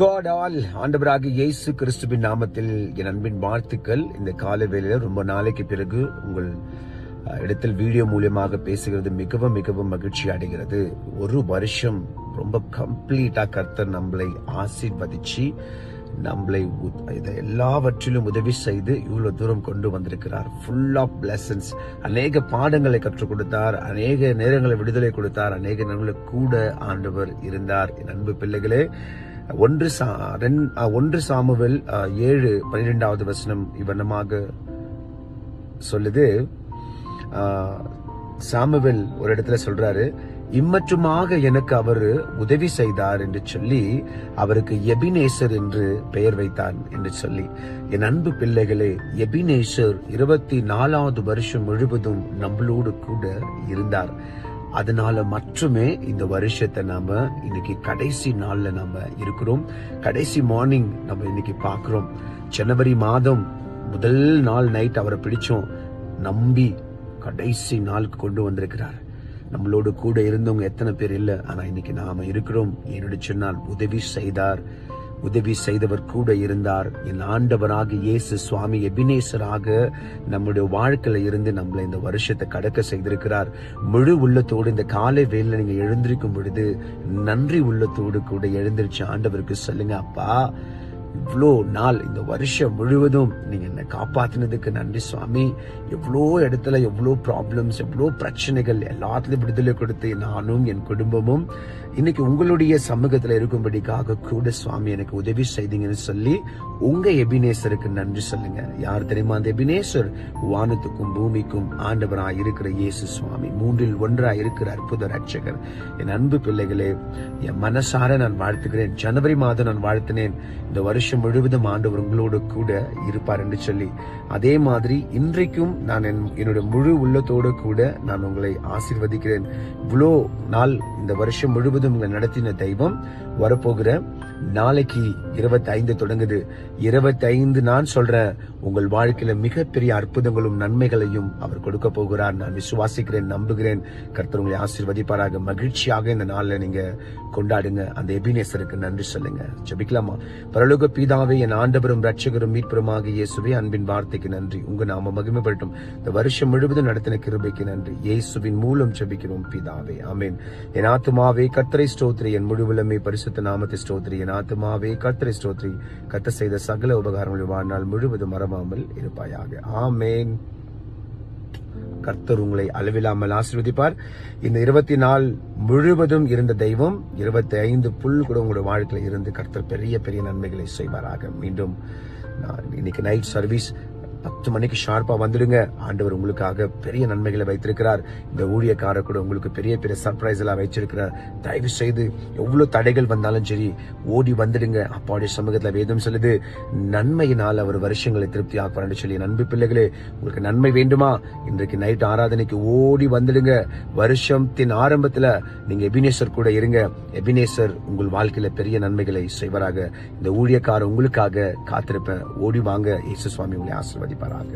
God all ஆண்டவராக இயேசு கிறிஸ்துவின் நாமத்தில் என் அன்பின் வாழ்த்துக்கள். இந்த கால வேளையில ரொம்ப நாளைக்கு பிறகு உங்கள் இடத்தில் வீடியோ மூலியமாக பேசுகிறது மிகவும் மிகவும் மகிழ்ச்சி அடைகிறது. ஒரு வருஷம் ரொம்ப கம்ப்ளீட்டா கர்த்தர் நம்மளை ஆசீர்வதிச்சு நம்மளை இதை எல்லாவற்றிலும் உதவி செய்து இவ்வளவு தூரம் கொண்டு வந்திருக்கிறார். ஃபுல் ஆஃப் பிளஸன்ஸ் அநேக பாடங்களை கற்றுக் கொடுத்தார் அநேக நேரங்களை விடுதலை கொடுத்தார் அநேக நேரங்களுக்கு கூட ஆண்டவர் இருந்தார். என் அன்பு பிள்ளைகளே ஒன்று சா ரெண்- ஒன்று சாமுவில் ஏழு பன்னிரெண்டாவது வசனம் இவ்வண்ணமாக சொல்லுது. சாமுவில் ஒரு இடத்துல சொல்றாரு இம்மற்றுமாக எனக்கு அவர் உதவி செய்தார் என்று சொல்லி அவருக்கு எபினேசர் என்று பெயர் வைத்தான் என்று சொல்லி. என் அன்பு பிள்ளைகளே எபினேசர் இருபத்தி நாலாவது வருஷம் முழுவதும் நம்மளோடு கூட இருந்தார். அதனால மட்டுமே இந்த வருஷத்தை நாம இன்னைக்கு கடைசி நாள்ல நாம இருக்கிறோம். கடைசி மார்னிங் நம்ம இன்னைக்கு பாக்குறோம் ஜனவரி மாதம் முதல் நாள் நைட் அவரை பிடிச்சோம். நம்பி கடைசி நாளுக்கு கொண்டு வந்திருக்கிறார். நம்மளோடு கூட இருந்தவங்க எத்தனை பேர் இல்லை ஆனா இன்னைக்கு நாம இருக்கிறோம். என்னுடைய சொன்னால் உதவி செய்தார். உதவி செய்தவர் கூட இருந்தார். என் ஆண்டவராக இயேசு சுவாமி எபினேசராக நம்முடைய வாழ்க்கையில இருந்து நம்மளை இந்த வருஷத்தை கடக்க செய்திருக்கிறார். முழு உள்ளத்தோடு இந்த காலை வேலையில் நீங்க எழுந்திருக்கும் பொழுது நன்றி உள்ளத்தோடு கூட எழுந்திருச்சு ஆண்டவருக்கு சொல்லுங்க அப்பா இவ்வளோ நாள் இந்த வருஷம் முழுவதும் நீங்க என்னை காப்பாத்தினதுக்கு நன்றி சுவாமி. எவ்வளோ இடத்துல எவ்வளோ ப்ராப்ளம்ஸ் எவ்வளோ பிரச்சனைகள் எல்லாத்துலையும் விடுதலை கொடுத்து நானும் என் குடும்பமும் இன்னைக்கு உங்களுடைய சமூகத்தில் இருக்கும்படிக்காக கூட சுவாமி எனக்கு உதவி செய்தீங்கன்னு சொல்லி உங்க எபினேசருக்கு நன்றி சொல்லுங்க. யார் தெரியுமா அந்த எபினேசர்? வானத்துக்கும் பூமிக்கும் ஆண்டவராக இருக்கிற இயேசு சுவாமி. மூன்றில் ஒன்றாக இருக்கிற அற்புத ரட்சகர் என் அன்பு பிள்ளைகளே என் மனசார நான் வாழ்த்துகிறேன். ஜனவரி மாதம் நான் வாழ்த்தினேன். இந்த வருஷம் முழுவதும் ஆண்டவர் உங்களோடு கூட இருப்பார் என்று சொல்லி அதே மாதிரி இன்றைக்கும் நான் என்னுடைய முழு உள்ளத்தோடு கூட நான் உங்களை ஆசீர்வதிக்கிறேன். இவ்வளோ நாள் இந்த வருஷம் முழுவதும் உங்களை நடத்தின தெய்வம் வரப்போகிற நாளைக்கு இருபத்தி ஐந்து தொடங்குது. இருபத்தி ஐந்து நான் சொல்றேன் உங்கள் வாழ்க்கையில மிகப்பெரிய அற்புதங்களும் நன்மைகளையும் அவர் கொடுக்க போகிறார். நான் விசுவாசிக்கிறேன் நம்புகிறேன். கர்த்தர் உங்களை ஆசிர்வதிப்பாராக. மகிழ்ச்சியாக இந்த நாளில் நீங்க கொண்டாடுங்க. அந்த எபினேசருக்கு நன்றி சொல்லுங்க. ஜபிக்கலாமா? பரலோக பீதாவே என் ஆண்டவரும் ரட்சகரும் மீட்பருமாக இயேசுவே அன்பின் வார்த்தைக்கு நன்றி. உங்க நாம மகிமைப்படட்டும் இந்த வருஷம் முழுவதும் நடத்தின கிருபைக்கு நன்றி. இயேசுவின் மூலம் ஜெபிக்கிறோம் பிதாவே. ஆமேன். என் ஆத்துமாவே கர்த்தரை ஸ்தோத்ரி என் முழுவலமே பரிசுத்த நாமத்தை ஸ்தோத்ரி என் ஆத்துமாவே கத்தரை ஸ்தோத்ரி கத்த செய்த சகல உபகாரங்களை வாழ்நாள் முழுவதும் மறவாமல் இருப்பாயாக. ஆமேன். கர்த்தர் உங்களை அளவில்லாமல் ஆசீர்வதிப்பார். இந்த இருபத்தி நாள் முழுவதும் இருந்த தெய்வம் இருபத்தி ஐந்து புல் கூட உங்களுடைய வாழ்க்கையில் இருந்து கர்த்தர் பெரிய பெரிய நன்மைகளை செய்வாராக. மீண்டும் நான் இன்னைக்கு நைட் சர்வீஸ் பத்து மணிக்கு ஷார்ப்பா வந்துடுங்க. ஆண்டவர் உங்களுக்காக பெரிய நன்மைகளை வைத்திருக்கிறார். இந்த ஊழியக்காரர் கூட உங்களுக்கு பெரிய பெரிய சர்ப்ரைஸ் எல்லாம் வச்சிருக்கிறார் தயவு செய்து எவ்வளவு தடைகள் வந்தாலும் சரி ஓடி வந்துடுங்க. அப்பாவுடைய சமூகத்துல வேதம் சொல்லுது நன்மையினால் அவர் வருஷங்களை திருப்தி ஆக்குவார்னு சொல்லி நண்பு பிள்ளைகளே உங்களுக்கு நன்மை வேண்டுமா? இன்றைக்கு நைட் ஆராதனைக்கு ஓடி வந்துடுங்க. வருஷத்தின் ஆரம்பத்துல நீங்க எபினேசர் கூட இருங்க. எபினேசர் உங்கள் வாழ்க்கையில பெரிய நன்மைகளை செய்வராக. இந்த ஊழியக்காரர் உங்களுக்காக காத்திருப்பேன் ஓடி வாங்க. இயேசு சுவாமி உங்களை ஆசீர்வதிப்பாராக